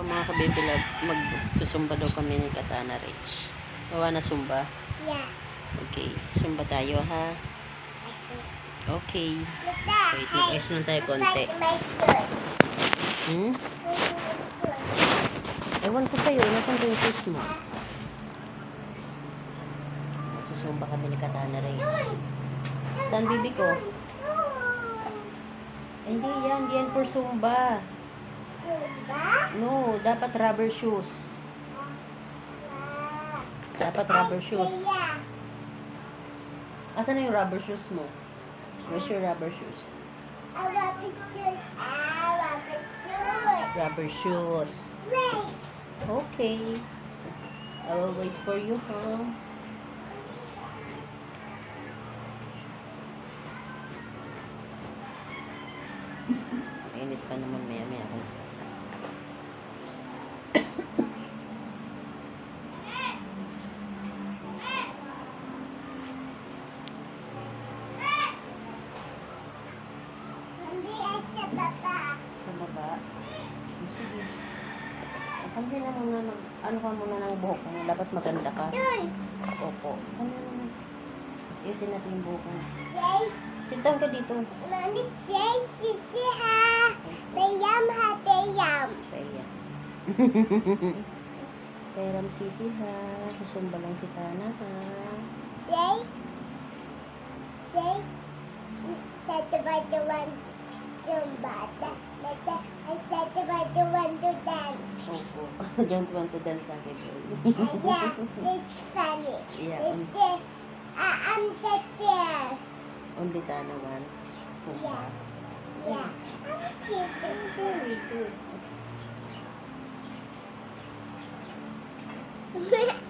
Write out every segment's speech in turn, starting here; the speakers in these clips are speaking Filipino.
So mga kabibilab, magsusumba daw kami ni Katana Rich. Gawa na sumba. Yeah. Okay, sumba tayo ha. Okay. Wait, mag-ayos lang tayo konti. Hmm? Ewan ko sa'yo, nasan ba yung shoes mo? Magsusumba kami ni Katana Rich. Saan bibi ko? Hindi yan, yan for sumba. No, dapat rubber shoes. Dapat rubber shoes. Asan na yung rubber shoes mo? Where's your rubber shoes? It good. Rubber shoes. Wait. Okay. I will wait for you, huh? Mainit pa naman maya maya ako. Hindi ay sa baba. Sa baba. Oh, Sige. Kampi na muna ng, ano ka muna ng buhok mo. Dapat maganda ka. Opo. Ano naman? Ayusin natin yung buhok mo. Sit down ka dito. Mami, say, sisi ha. Bayam ha, bayam. Kaya. Kaya ram sisi ha. Susumba lang si Tana ha. Say, say, the one to bata. I the one to dance. Opo. Don't want to dance sa akin. Uh, yeah, it's funny. Yeah, It's the, uh, I'm the there. Only Tana one. Sumba. Yeah. I'm cute. Very good.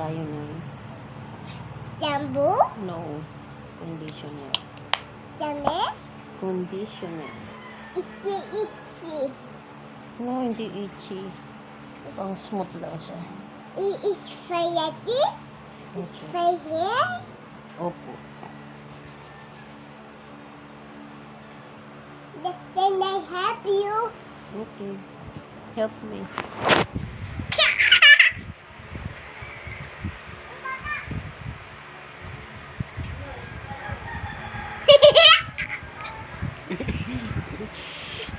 tayo na. Jambu, No. Conditioner. jame, Conditioner. itchy, itchy. No, hindi itchy. Pang smooth lang siya. I- It's for yeti, Okay. hair. Opo. Th- Then I help you. Okay. Help me.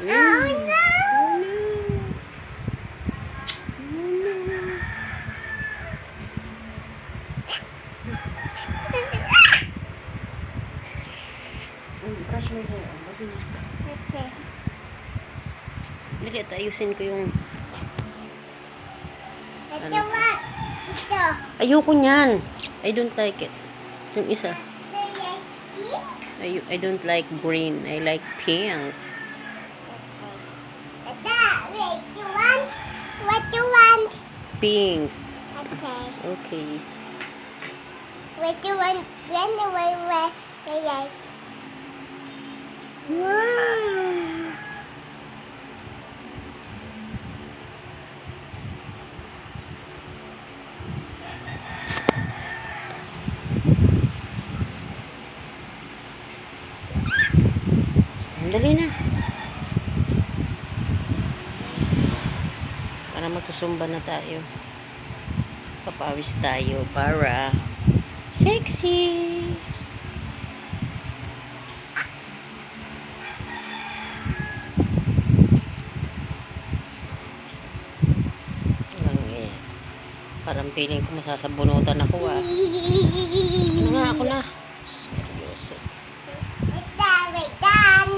oh no! Mm, Brush mo yung hair. Mabilis ka. Okay. Hindi, ayusin ko yung... Ano? Ito. Ayoko niyan. I don't like it. Yung isa. I, I don't like green. I like pink. Wait, you want? What you want? Pink. Okay. Okay. What you want? Then wait, wait, wait, wait. Wow. Dali na. Para magsusumba na tayo. Papawis tayo para sexy. Lang eh. Para Parang feeling ko masasabunutan ako ah. Ano nga ako na? Seryoso. Wait down, wait down.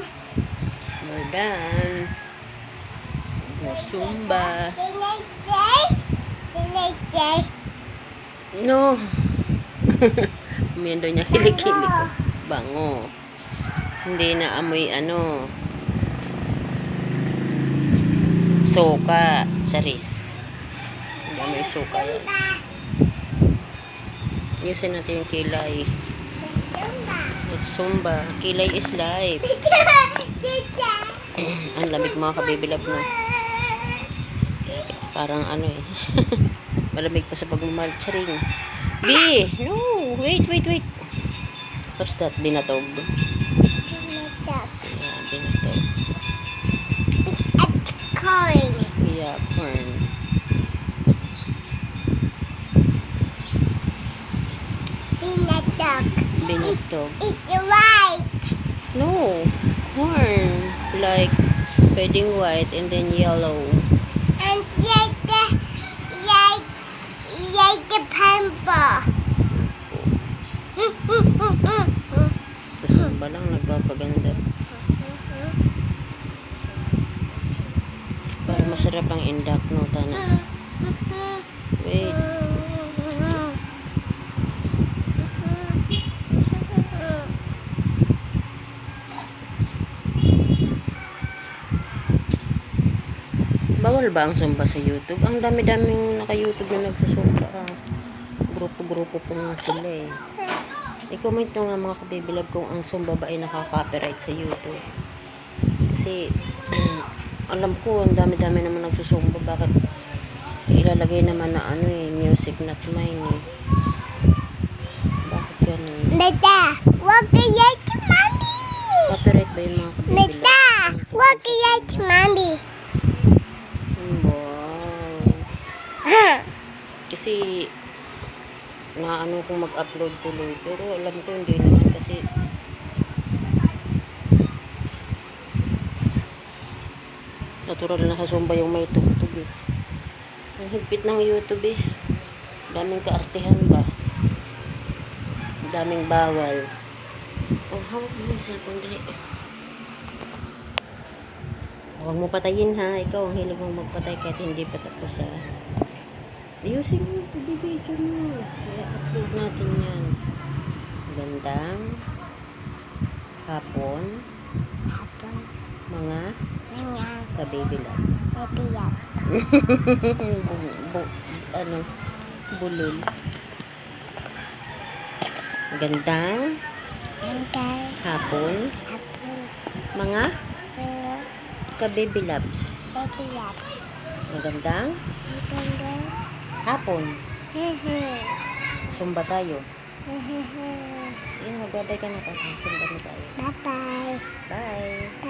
I say? No. Umiendo niya kilikili ko. Bango. Hindi na amoy ano. Suka. Charis. Hindi amoy suka yan. Ayusin natin yung kilay. It's Zumba. Kilay is life. Ang lamig mga kabibilab na. Parang ano eh. Malamig pa sa pagmamahal. Charing. B! No! Wait, wait, wait. What's that? Binatog. Stop. Yeah, binatog. At corn. Yeah, corn. Dog. Binatog. It's white. No! Corn. Like, pwedeng white and then yellow. And like the like like the purple. Sa Zumba lang nagpapaganda. Para masarap ang indak, no? Tana. Wait. Bawal ba ang Zumba sa YouTube? Ang dami-daming naka-YouTube na nagsusumba. Ah. Grupo-grupo po nga sila eh. I-comment nyo nga mga kabibilab kung ang Zumba ba ay nakaka-copyright sa YouTube. Kasi, mm, alam ko, ang dami-dami naman nagsusumba. Bakit ilalagay naman na ano eh, music not mine eh. Bakit ganun? Meta, wag kaya si mami. Copyright ba yun mga kabibilab? Meta, wag kaya si mami. Wow. Kasi, naano kong mag-upload tuloy. Pero alam ko hindi naman kasi natural na sa Zumba yung may tugtog eh. Ang higpit ng YouTube eh. Daming kaartihan ba? Daming bawal. Oh, hawak mo yung cellphone. Huwag mo patayin ha. Ikaw ang hilig mong magpatay kahit hindi pa tapos ha. Ayusin mo. Bibidyo mo. Kaya upload natin yan. Gandang hapon Hapon, mga mga kababy love. nabiyak. bu, bu, ano bulol. Gandang Hanggang hapon hapon, mga mga kababy loves. nabiyak. Magandang Hanggang, hapon. Sumba tayo. Sige, magbabay ka na. Sumba na tayo. Bye-bye. Bye. Bye.